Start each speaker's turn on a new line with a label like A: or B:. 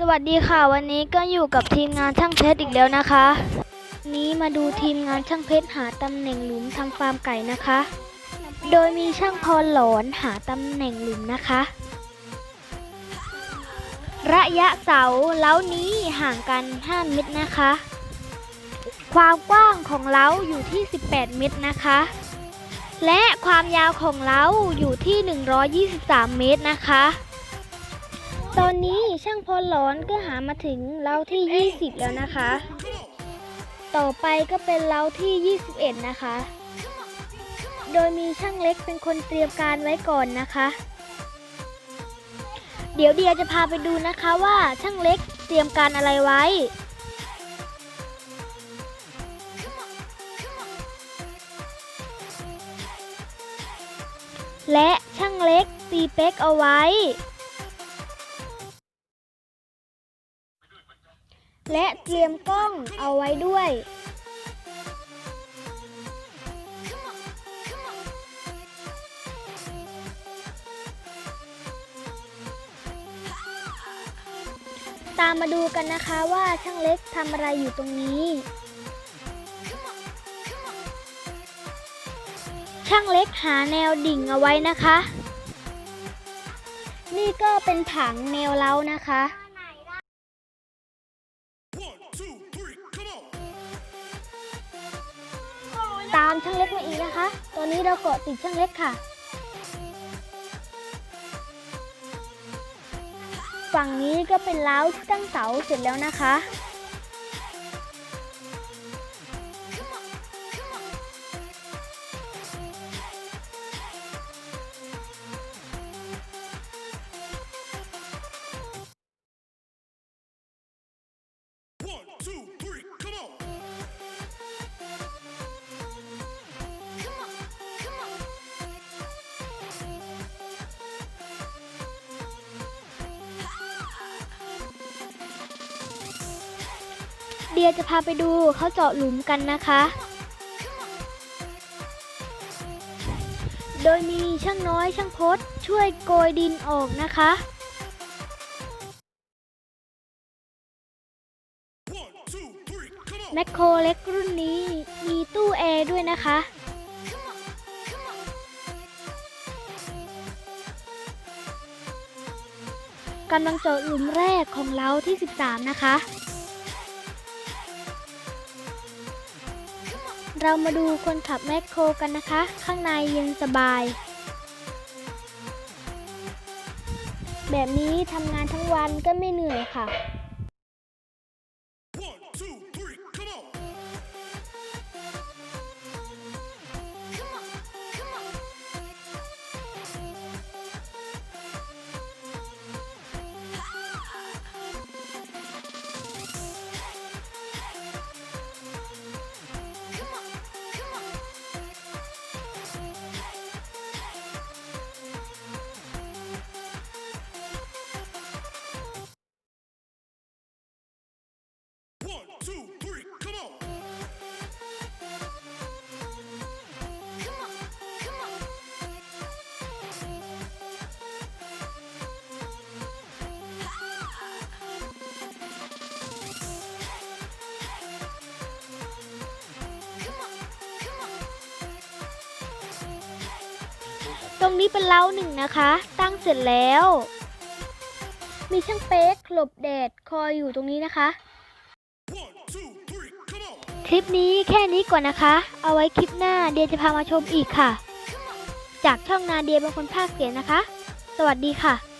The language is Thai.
A: สวัสดีค่ะวันนี้ก็อยู่กับทีมงานช่างเพชรอีกแล้วนะคะนนี้มาดูทีมงานช่างเพชรหาตำแหน่งหลุมทำฟาร์มไก่นะคะ โดยมีช่างพรหลอนหาตำแหน่งหลุมนะคะ ระยะเสาเล้านี้ห่างกัน 5 เมตรนะคะ ความกว้างของเล้าอยู่ที่ 18 เมตรนะคะ และความยาวของเล้าอยู่ที่ 123 เมตรนะคะ ตอนนี้ช่างพลหลอนก็หามาถึงเล้าที่ 20 แล้วนะคะ ต่อไปก็เป็นเล้าที่ 21 นะคะ โดยมีช่างเล็กเป็นคนเตรียมการไว้ก่อนนะคะ เดี๋ยวเดียจะพาไปดูนะคะว่าช่างเล็กเตรียมการอะไรไว้และช่างเล็กตีเป๊กเอาไว้ และเตรียมกล้องเอาไว้ด้วย ตามมาดูกันนะคะว่าช่างเล็กทำอะไรอยู่ตรงนี้ ช่างเล็กหาแนวดิ่งเอาไว้นะคะ นี่ก็เป็นผังแนวเล้านะคะามช่างเล็กมาอีกนะคะ ตอนนี้เราเกาะติดช่างเล็กค่ะ ฝั่งนี้ก็เป็นเล้าที่ตั้งเสาเสร็จแล้วนะคะ เดียจะพาไปดูเขาเจาะหลุมกันนะคะ โดยมีช่างน้อยช่างพดช่วยโกยดินออกนะคะแมคโครเล็กรุ่นนี้มีตู้แอร์ด้วยนะคะ กำลังเจาะหลุมแรกของเล้าที่ 13 นะคะ เรามาดูคนขับแมคโครกันนะคะ ข้างในเย็นสบาย แบบนี้ทำงานทั้งวันก็ไม่เหนื่อยค่ะ รงนี้เป็นเล้าหนึ่งนะคะ ตั้งเสร็จแล้ว มีช่างเป๊กหลบแดดคอยอยู่ตรงนี้นะคะ คลิปนี้แค่นี้ก่อนนะคะ เอาไว้คลิปหน้าเดียจะพามาชมอีกค่ะ จากช่องนาเดียเป็นคนภาคเสียงนะคะ สวัสดีค่ะ